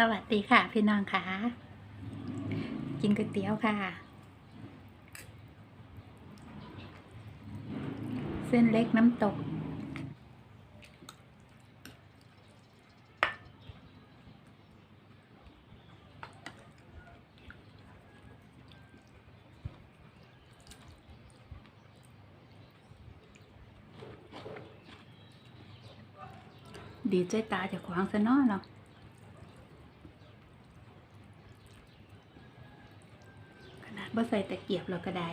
สวัสดีค่ะ พี่น้องค่ะ กินก๋วยเตี๋ยวค่ะ เส้นเล็กน้ำตก ดีใจตาจากขวางซะนาะเนาะ ขนาดว่าใส่ตะเกียบเราก็ได้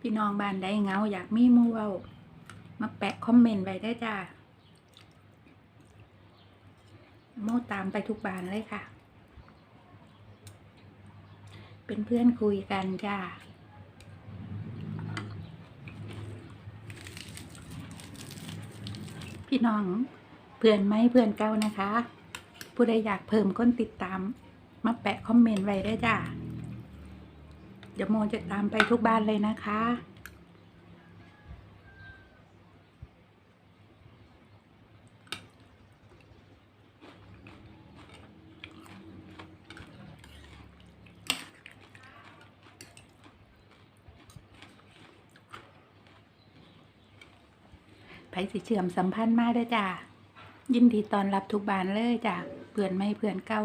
พี่น้องบ้านใดเงาอยากมีมูเวามาแปะคอมเมนต์ไว้ได้จ้า โม่ตามไปทุกบานเลยค่ะ เป็นเพื่อนคุยกันจ้าพี่น้องเพื่อนไหมเพื่อนเก่านะคะ ผู้ใดอยากเพิ่มคนติดตาม มาแปะคอมเมนต์ไว้ได้จ้าเดี๋ยวโมจะตามไปทุกบ้านเลยนะคะ ไปสิเชื่อมสัมพันธ์มาได้อจ้ายินดีตอนรับทุกบานเลยจ้าเพื่อนไม่เพื่อนเก่า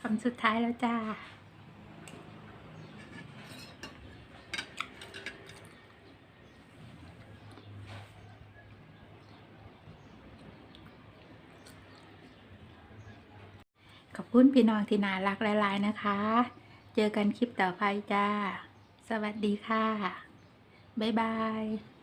คำสุดท้ายแล้วจ้า ขอบคุณพี่น้องที่น่ารักหลาย ๆ นะคะ เจอกันคลิปต่อไปจ้า สวัสดีค่ะ บ๊ายบาย